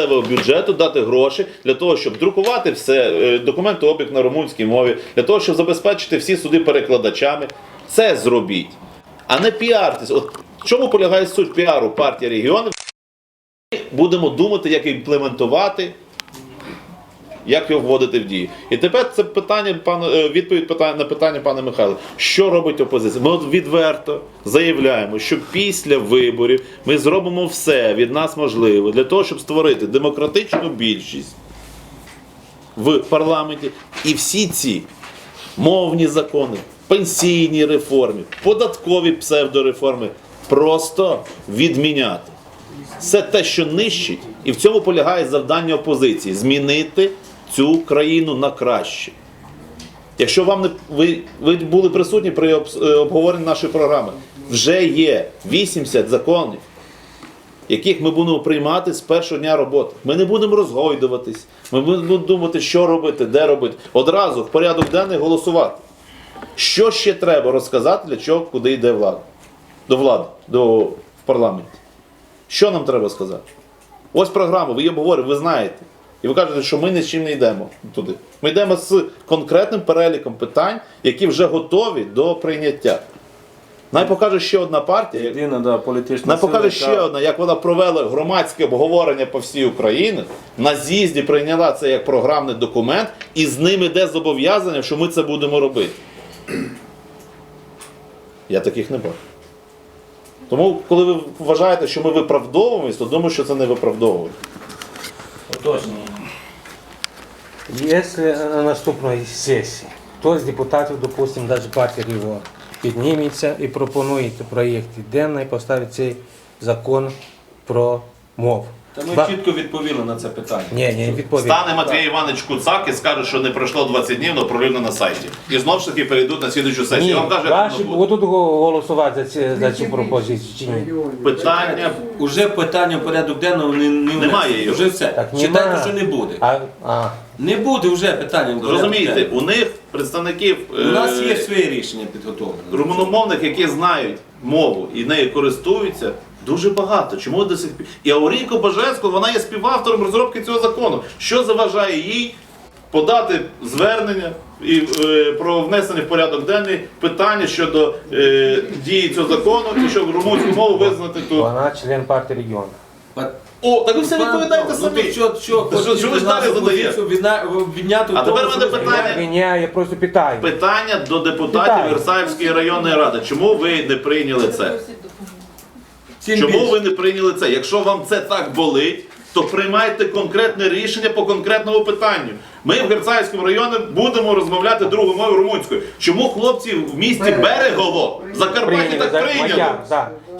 бюджету дати гроші для того, щоб друкувати все, документи обіг на румунській мові, для того, щоб забезпечити всі суди перекладачами. Це зробіть, а не піартись. От в чому полягає суть піару партії регіонів? Ми будемо думати, як імплементувати, як його вводити в дію. І тепер це питання, пане, е, відповідь питання на питання пана Михайла. Що робить опозиція? Ми от відверто заявляємо, що після виборів ми зробимо все від нас можливе для того, щоб створити демократичну більшість в парламенті. І всі ці мовні закони, пенсійні реформи, податкові псевдореформи просто відміняти. Це те, що нищить, і в цьому полягає завдання опозиції змінити цю країну на краще. Якщо вам не ви, ви були присутні при е, обговоренні нашої програми, вже є 80 законів, яких ми будемо приймати з першого дня роботи. Ми не будемо розгойдуватись, ми будемо думати, що робити, де робити. Одразу в порядок денний голосувати. Що ще треба розказати, для чого, куди йде влада? До влади, до в парламенті. Що нам треба сказати? Ось програма, ви її обговорите, ви знаєте. І ви кажете, що ми ні з чим не йдемо туди. Ми йдемо з конкретним переліком питань, які вже готові до прийняття. Най покаже ще одна партія. Єдина да, політична Най покаже сила, ще яка- одна, як вона провела громадське обговорення по всій Україні, на з'їзді прийняла це як програмний документ, і з ним іде зобов'язання, що ми це будемо робити. Я таких не бачу. Тому, коли ви вважаєте, що ми виправдовуємось, то думаю, що це не виправдовує. Уточнення. Якщо на наступної сесії хтось з депутатів, допустимо, навіть партії регіону, підніметься і пропонує проєкт денний поставить цей закон про мову. Та ми Ба- чітко відповіли на це питання. Ні, ні. Стане Матвій Іванович Куцак і скаже, що не пройшло 20 днів, але пролив на сайті. І знов ж таки перейдуть на слідчу сесію. Ні, Я вам кажу, ваші будуть голосувати за, ці, за цю пропозицію чи ні? Питання Уже питання в порядок денного не, не Немає Вже все. Так, Читайте, що не буде. А, а, Не буде вже питання Розумієте, у них представників У нас е, є своє рішення підготовлене. румуномовних, які знають мову і нею користуються, дуже багато. Чому до сих пір? І Аурійко Баженсько, вона є співавтором розробки цього закону. Що заважає їй подати звернення і е, про внесення в порядок денний питання щодо е, дії цього закону і щоб румунську мову визнати тут. вона член партії регіону. О, так ви все відповідаєте Ну, самі. що, що, що- що ви ж далі задаєте? відняти А тепер мене питання. Я просто питаю. Питання до депутатів. Версаївської районної ради. Чому ви не прийняли це? Чому ви не прийняли це? Якщо вам це так болить, то приймайте конкретне рішення по конкретному питанню. Ми в Герцаївському районі будемо розмовляти другою мовою румунською. Чому хлопці в місті Берегово в Закарпатті так прийняли?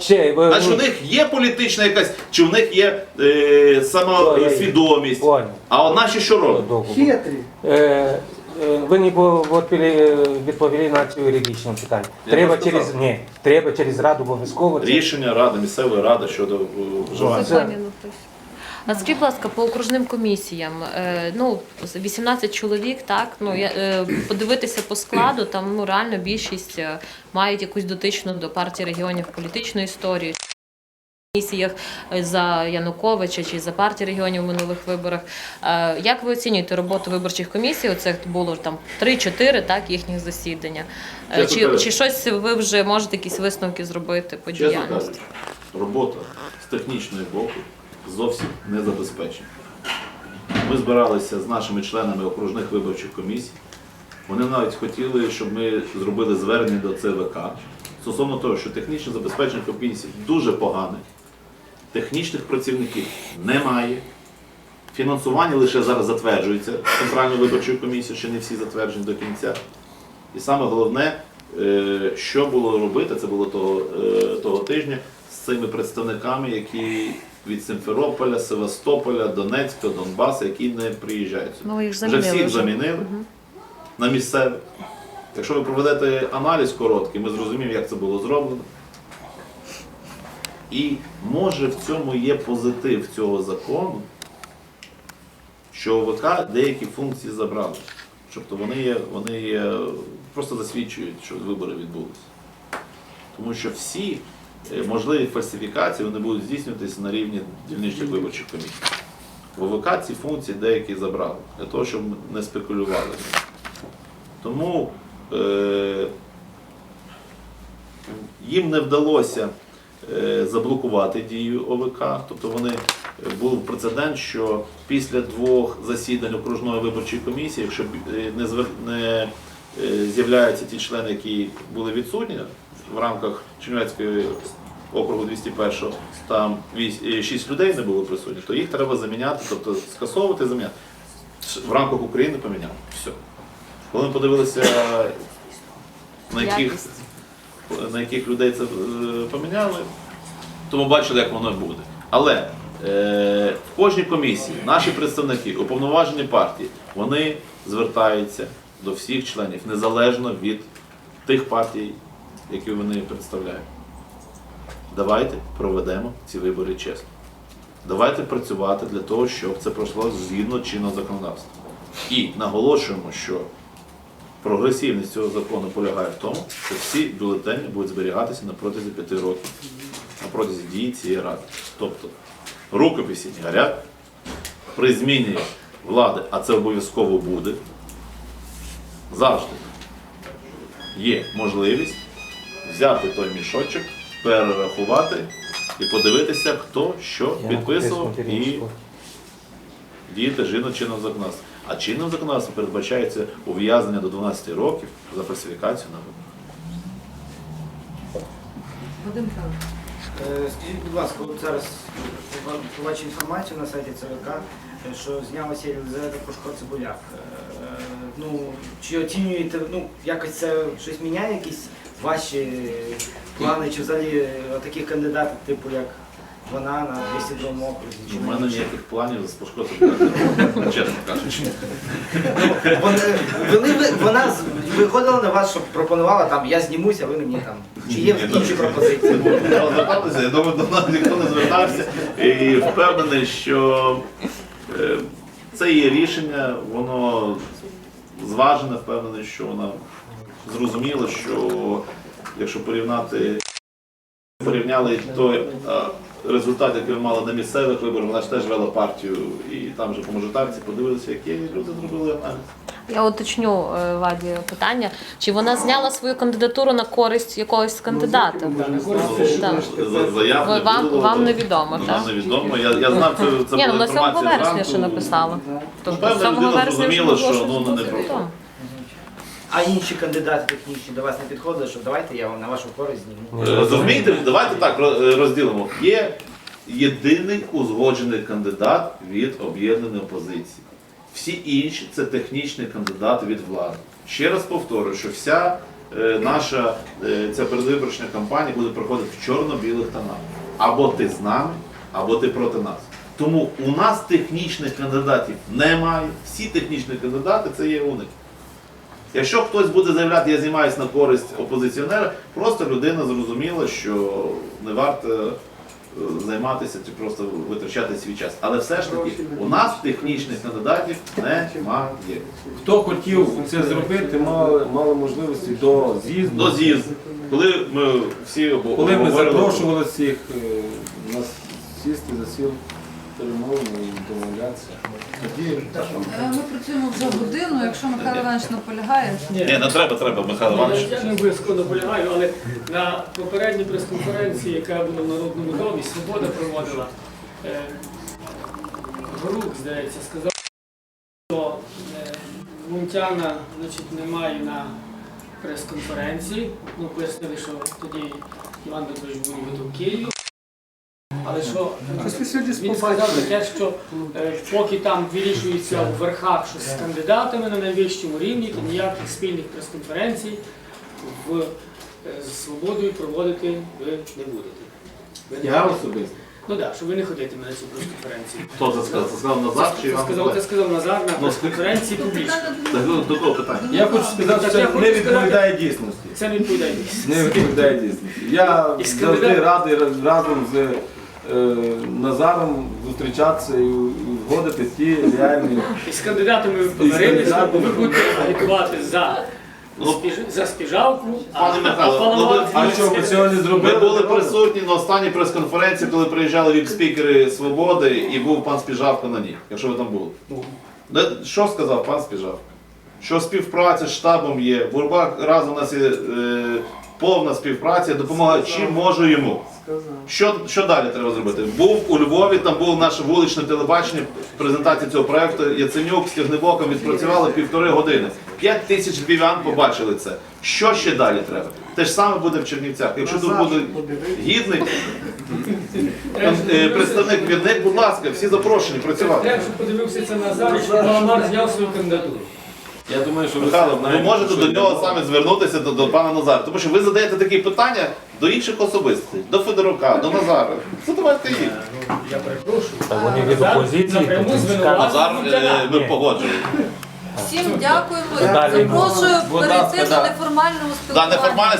Ще, ви- Значить, у них є політична якась, чи в них є е, самосвідомість. А от наші що роблять? Хитрі. Е, е, Ви не відповіли, е, відповіли на цю юридичне питання. Я Треба через, сказав. ні, треба через раду обов'язково. Рішення ради, місцевої ради щодо е, вживання. Це- Законі написано. А скажіть, будь ласка, по окружним комісіям, е, ну, 18 чоловік, так, ну, я, е, подивитися по складу, там, ну, реально більшість е, мають якусь дотичну до партії регіонів політичну історію. В комісіях е, за Януковича чи за партію регіонів в минулих виборах. Як ви оцінюєте роботу виборчих комісій? Оце було там 3-4 так, їхніх засідання. Чесно Чи, чи щось ви вже можете якісь висновки зробити по Чесно діяльності? кажучи, робота з технічної боку зовсім не забезпечена. Ми збиралися з нашими членами окружних виборчих комісій. Вони навіть хотіли, щоб ми зробили звернення до ЦВК стосовно того, що технічне забезпечення комісій дуже погане, технічних працівників немає. Фінансування лише зараз затверджується Центральною виборчою комісією, ще не всі затверджені до кінця. І саме головне, е, що було робити, це було того, е, того тижня з цими представниками, які від Симферополя, Севастополя, Донецька, Донбаса, які не приїжджають. сюди. Ну, їх Вже замінили. всіх вже. замінили на місцевих. Якщо ви проведете аналіз короткий, ми зрозуміємо, як це було зроблено. І може в цьому є позитив цього закону, що ОВК деякі функції забрали. Тобто вони є, вони є, просто засвідчують, що вибори відбулися. Тому що всі можливі фальсифікації вони будуть здійснюватися на рівні дільничних виборчих комісій. В ОВК ці функції деякі забрали, для того, щоб не спекулювали. Тому е, їм не вдалося е, заблокувати дію ОВК. Тобто вони е, був прецедент, що після двох засідань окружної виборчої комісії, якщо е, не, не е, з'являються ті члени, які були відсутні в рамках Чернівецької округу 201, там 6 людей не було присутні, то їх треба заміняти, тобто скасовувати заміняти. В рамках України поміняли. Все. Коли ми подивилися, на яких на яких людей це е, поміняли, то ми бачили, як воно буде. Але е, в кожній комісії наші представники, уповноважені партії, вони звертаються до всіх членів незалежно від тих партій, які вони представляють. Давайте проведемо ці вибори чесно. Давайте працювати для того, щоб це пройшло згідно чинного законодавства. І наголошуємо, що Прогресивність цього закону полягає в тому, що всі бюлетені будуть зберігатися на протязі п'яти років, на протязі дії цієї ради. Тобто рукописі не горять, при зміні влади, а це обов'язково буде, завжди є можливість взяти той мішочок, перерахувати і подивитися, хто що Я підписував і діяти згідно чинного законодавства. А чинним законодавством передбачається ув'язнення до 12 років за фальсифікацію на виборах. Вадим. Е, Скажіть, будь ласка, от зараз побачив інформацію на сайті ЦВК, е, що знялася Єлизавета Пушко Цибуляк. Е, Ну, чи оцінюєте, ну, якось це щось міняє, якісь ваші плани, чи взагалі е, таких кандидатів, типу як вона на 202 окрузі? чи У на мене ніяких планів з пошкодом, чесно кажучи. Вони, вони, ви- вона з- виходила на вас, щоб пропонувала там, я знімуся, ви мені там. Чи є інші пропозиції? Я я думаю, до нас ніхто не звертався і впевнений, що е, це є рішення, воно зважене, впевнений, що вона зрозуміла, що якщо порівняти порівняли той е, результат, який мала на місцевих виборах, вона ж теж вела партію і там же по мажоритарці подивилися, які люди зробили аналіз. Я уточню е, Ваді питання. Чи вона зняла свою кандидатуру на користь якогось? Так. За- Заяв вам- вам невідомо, ну, так? Нам невідомо. Я, я знав, це, це Ні, ну була на 7 вересня ще написала. Тобто Певна 7 вересня вже зрозуміла, що, було ну, не про-. А інші кандидати технічні до вас не підходили, що давайте я вам на вашу користь зніму. Е, Розумієте, давайте так розділимо. Є єдиний узгоджений кандидат від об'єднаної опозиції. Всі інші це технічний кандидат від влади. Ще раз повторюю, що вся е, наша е, ця передвиборча кампанія буде проходити в чорно-білих тонах. Або ти з нами, або ти проти нас. Тому у нас технічних кандидатів немає. Всі технічні кандидати це є уники. Якщо хтось буде заявляти, я знімаюсь на користь опозиціонера, просто людина зрозуміла, що не варто е, займатися чи просто витрачати свій час. Але все ж таки у нас технічних кандидатів немає. Хто хотів це зробити, мали, мали можливості до з'їзду. До з'їзду. Коли ми всі обо- Коли ми запрошували всіх е, нас сісти за сіл перемовини і домовлятися. Тоді Е, Ми працюємо вже годину, якщо Михайло Іванович наполягає. Ні, не треба, треба, Михайло Іванович. Я не обов'язково наполягаю, але на попередній прес-конференції, яка була в Народному домі, Свобода проводила, е, Горук, здається, сказав, що е, Мунтяна значить, немає на прес-конференції. Ну, пояснили, що тоді Іван Петрович був в Києві. Але що він сказав таке, що е, поки там вирішується у верхах щось з кандидатами на найвищому рівні, то ніяких спільних прес-конференцій в, е, з свободою проводити ви не будете. Ви не я особисто. Ну так, що ви не ходитиме на цю прес-конференцію. Хто це сказав? Це сказав Назар чи Це Іван сказав, це Миколаївич? сказав Назар на Ну, прес-конференції публічно. Так, до- До того питання. Я хочу сказати, Так, що я хочу не відповідає дійсності. Це не відповідає. Не відповідає дійсності. Я І з завжди радий раз- разом з Назаром зустрічатися і узгодити ті реальні І з кандидатами ви помирилися, кандидатами. ви будете агітувати за За спіжавку, а, Пане Михайло, а ну, ви- А що, ми зробили? були присутні на останній прес-конференції, коли приїжджали віп-спікери Свободи і був пан Спіжавка на ній, якщо ви там були. Де- Що сказав пан Спіжавка? Що співпраця з штабом є, Бурбак разом у нас є е, повна співпраця, допомога чим можу йому. Що, що далі треба зробити? Був у Львові, там було наше вуличне телебачення, презентація цього проекту. Яценюк з Тягнебоком відпрацювали півтори години. П'ять тисяч львів'ян побачили це. Що ще далі треба? Те ж саме буде в Чернівцях. Якщо тут буде гідний е, представник вірник, будь ласка, всі запрошені працювати. Треба, щоб подивився це назад, щоб Паламар зняв свою кандидатуру. Я думаю, що ви Михайло, ви знаєте, можете що до нього відбувається. саме звернутися до, до пана Назара, тому що ви задаєте такі питання до інших особистостей, до Федорука, до Назара. Задавайте їх. Ну, я перепрошую. Та вони від Назар опозиції, напряму то звинуватив Назар, е, ми погоджуємо. Всім дякуємо. Далі. Запрошую перейти до неформального Да, спілкування. неформальне